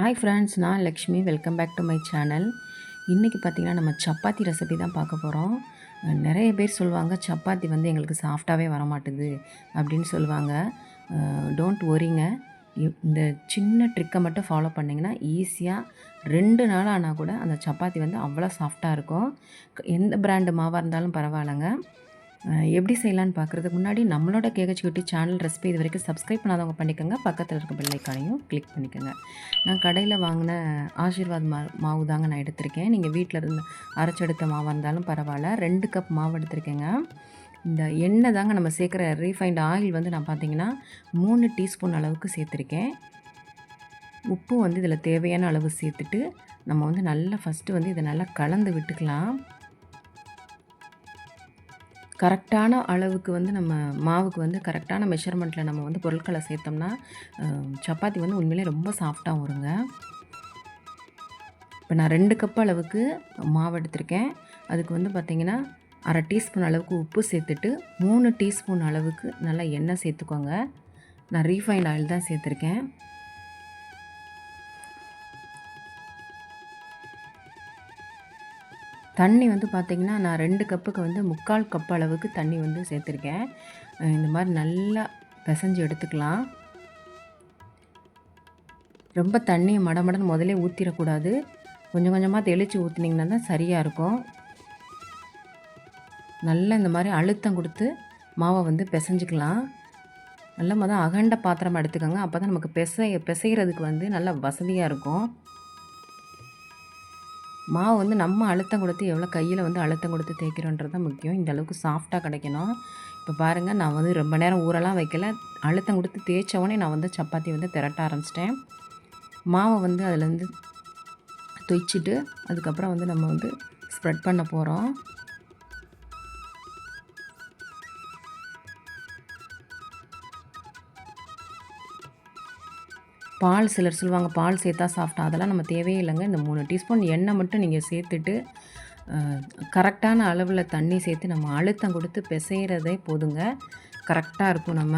Hi friends நான் Lakshmi. Welcome back to my channel இன்றைக்கி பார்த்திங்கன்னா நம்ம சப்பாத்தி ரெசிபி தான் பார்க்க போகிறோம் நிறைய பேர் சொல்லுவாங்க சப்பாத்தி வந்து எங்களுக்கு சாஃப்டாகவே வர மாட்டுது அப்படின்னு சொல்லுவாங்க. டோன்ட் ஒரிங்க இந்த சின்ன ட்ரிக்கை மட்டும் ஃபாலோ பண்ணிங்கன்னா ஈஸியாக ரெண்டு நாள் ஆனால் கூட அந்த சப்பாத்தி வந்து அவ்வளோ சாஃப்டாக இருக்கும். எந்த பிராண்டு மாவாக இருந்தாலும் பரவாயில்லைங்க. எப்படி செய்யலான்னு பார்க்குறதுக்கு முன்னாடி நம்மளோட கேகச்சிக்குட்டி சேனல் ரெசிபி இது வரைக்கும் சப்ஸ்கிரைப் பண்ணாதவங்க பண்ணிக்கோங்க. பக்கத்தில் இருக்க பெல்லைக்கானையும் கிளிக் பண்ணிக்கோங்க. நான் கடையில் வாங்கின ஆசீர்வாத் மா மாவு தாங்க நான் எடுத்திருக்கேன். நீங்கள் வீட்டில் இருந்து அரைச்செடுத்த மாவாக இருந்தாலும் பரவாயில்ல. ரெண்டு கப் மாவு எடுத்திருக்கேங்க. இந்த எண்ணெய் தாங்க நம்ம சேர்க்குற ரீஃபைண்ட் ஆயில் வந்து நான் பார்த்தீங்கன்னா மூணு டீஸ்பூன் அளவுக்கு சேர்த்துருக்கேன். உப்பு வந்து இதில் தேவையான அளவு சேர்த்துட்டு நம்ம வந்து நல்லா ஃபஸ்ட்டு வந்து இதை நல்லா கலந்து விட்டுக்கலாம். கரெக்டான அளவுக்கு வந்து நம்ம மாவுக்கு வந்து கரெக்டான மெஷர்மெண்ட்டில் நம்ம வந்து பொருட்களை சேர்த்தோம்னா சப்பாத்தி வந்து உண்மையிலே ரொம்ப சாஃப்டாக வருங்க. இப்போ நான் ரெண்டு கப் அளவுக்கு மாவு எடுத்திருக்கேன். அதுக்கு வந்து பார்த்திங்கன்னா அரை டீஸ்பூன் அளவுக்கு உப்பு சேர்த்துட்டு மூணு டீஸ்பூன் அளவுக்கு நல்லா எண்ணெய் சேர்த்துக்கோங்க. நான் ரீஃபைண்ட் ஆயில் தான் சேர்த்துருக்கேன். தண்ணி வந்து பார்த்திங்கன்னா நான் ரெண்டு கப்புக்கு வந்து முக்கால் கப் அளவுக்கு தண்ணி வந்து சேர்த்துருக்கேன். இந்த மாதிரி நல்லா பிசைஞ்சு எடுத்துக்கலாம். ரொம்ப தண்ணியை மடமடன்னு முதல்ல ஊற்றிடக்கூடாது கொஞ்சம் கொஞ்சமாக தெளித்து ஊற்றுனீங்கன்னா தான் சரியாக இருக்கும். நல்லா இந்த மாதிரி அழுத்தம் கொடுத்து மாவை வந்து பிசைஞ்சிக்கலாம். நல்லா மொதல் அகண்ட பாத்திரமாக எடுத்துக்கோங்க. அப்போ தான் நமக்கு பிசை பிசைகிறதுக்கு வந்து நல்லா வசதியாக இருக்கும். மாவு வந்து நம்ம அழுத்தம் கொடுத்து எவ்வளோ கையில் வந்து அழுத்தம் கொடுத்து தேய்க்கிறோன்றது தான் முக்கியம். இந்த அளவுக்கு சாஃப்டாக கிடைக்கணும். இப்போ பாருங்கள் நான் வந்து ரொம்ப நேரம் ஊரெல்லாம் வைக்கல. அழுத்தம் கொடுத்து தேய்ச்சவொடனே நான் வந்து சப்பாத்தி வந்து திரட்ட ஆரம்பிச்சிட்டேன். மாவை வந்து அதுலேருந்து தொய்ச்சிட்டு அதுக்கப்புறம் வந்து நம்ம வந்து ஸ்ப்ரெட் பண்ண போகிறோம் பால் சிலர் சொல்லுவாங்க பால் சேர்த்தா சாஃப்டாக அதெல்லாம் நம்ம தேவையே இல்லைங்க. இந்த மூணு டீஸ்பூன் எண்ணெய் மட்டும் நீங்கள் சேர்த்துட்டு கரெக்டான அளவில் தண்ணி சேர்த்து நம்ம அழுத்தம் கொடுத்து பிசைகிறதே போதுங்க. கரெக்டாக இருக்கும் நம்ம.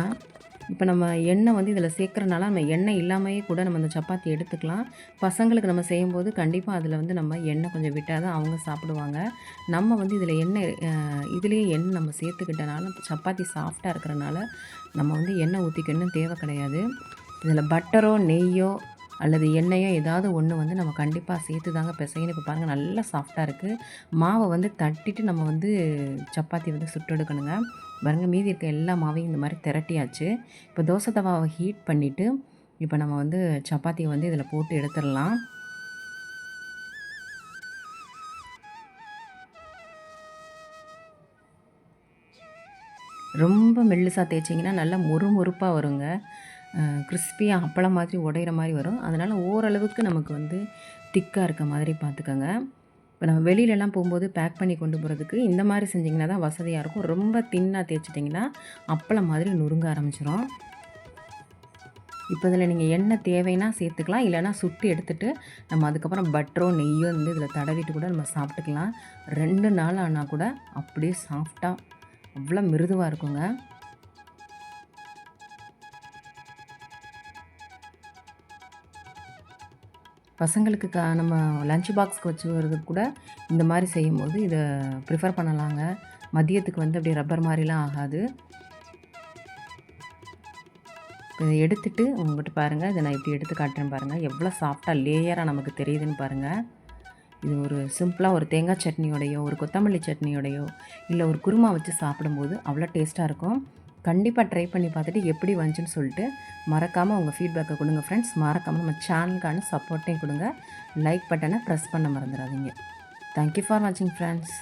இப்போ நம்ம எண்ணெய் வந்து இதில் சேர்க்குறனால நம்ம எண்ணெய் இல்லாமையே கூட நம்ம அந்த சப்பாத்தி எடுத்துக்கலாம். பசங்களுக்கு நம்ம செய்யும்போது கண்டிப்பாக அதில் வந்து நம்ம எண்ணெய் கொஞ்சம் விட்டால் தான் அவங்க சாப்பிடுவாங்க. நம்ம வந்து இதில் எண்ணெய் இதுலேயே எண்ணெய் நம்ம சேர்த்துக்கிட்டனால சப்பாத்தி சாஃப்டாக இருக்கிறனால நம்ம வந்து எண்ணெய் ஊற்றிக்கணும் தேவை கிடையாது. இதில் பட்டரோ நெய்யோ அல்லது எண்ணெயோ ஏதாவது ஒன்று வந்து நம்ம கண்டிப்பாக சேர்த்து தாங்க பிசைன்னு இப்போ பாருங்கள் நல்லா சாஃப்டாக இருக்குது மாவை வந்து தட்டிட்டு நம்ம வந்து சப்பாத்தி வந்து சுட்டெடுக்கணுங்க பாருங்க மீதி இருக்க எல்லா மாவையும் இந்த மாதிரி திரட்டியாச்சு. இப்போ தோசை தவாவை ஹீட் பண்ணிவிட்டு இப்போ நம்ம வந்து சப்பாத்தியை வந்து இதில் போட்டு எடுத்துடலாம். ரொம்ப மெல்லுசாக தேய்ச்சிங்கன்னா நல்லா மொறுமொறுப்பாக வருங்க. கிறிஸ்பியாக அப்பளம் மாதிரி உடையிற மாதிரி வரும். அதனால் ஓரளவுக்கு நமக்கு வந்து திக்காக இருக்க மாதிரி பார்த்துக்கோங்க. இப்போ நம்ம வெளியிலலாம் போகும்போது பேக் பண்ணி கொண்டு போகிறதுக்கு இந்த மாதிரி செஞ்சிங்கன்னா தான் வசதியாக இருக்கும். ரொம்ப தின்னாக தேய்ச்சிட்டிங்கன்னா அப்பளம் மாதிரி நொறுங்க ஆரம்பிச்சிடும் இப்போ இதில் நீங்கள் என்ன தேவைன்னா சேர்த்துக்கலாம். இல்லைன்னா சுட்டு எடுத்துகிட்டு நம்ம அதுக்கப்புறம் பட்டரோ நெய்யோ வந்து இதில் தடவிட்டு கூட நம்ம சாப்பிட்டுக்கலாம். ரெண்டு நாள் ஆனால் கூட அப்படியே சாஃப்டாக அவ்வளோ மிருதுவாக இருக்குங்க. பசங்களுக்கு க நம்ம லஞ்ச் பாக்ஸ்க்கு வச்சு வர்றதுக்கு கூட இந்த மாதிரி செய்யும்போது இதை ப்ரிஃபர் பண்ணலாங்க. மதியத்துக்கு வந்து அப்படியே ரப்பர் மாதிரிலாம் ஆகாது. இதை எடுத்துட்டு உங்கள்கிட்ட பாருங்கள் இதை நான் இப்படி எடுத்து காட்டுறேன் பாருங்கள் எவ்வளோ சாஃப்டாக லேயராக நமக்கு தெரியுதுன்னு பாருங்கள் இது ஒரு சிம்பிளாக ஒரு தேங்காய் சட்னியோடையோ ஒரு கொத்தமல்லி சட்னியோடையோ இல்லை ஒரு குருமா வச்சு சாப்பிடும்போது அவ்வளோ டேஸ்ட்டாக இருக்கும். கண்டிப்பாக ட்ரை பண்ணி பார்த்துட்டு எப்படி வந்துச்சுன்னு சொல்லிட்டு மறக்காமல் உங்கள் ஃபீட்பேக்கை கொடுங்க ஃப்ரெண்ட்ஸ் மறக்காமல் நம்ம சேனலுக்கான சப்போர்ட்டையும் கொடுங்க. லைக் பட்டனை ப்ரெஸ் பண்ண மறந்துடாதீங்க. தேங்க்யூ ஃபார் வாட்சிங் ஃப்ரெண்ட்ஸ்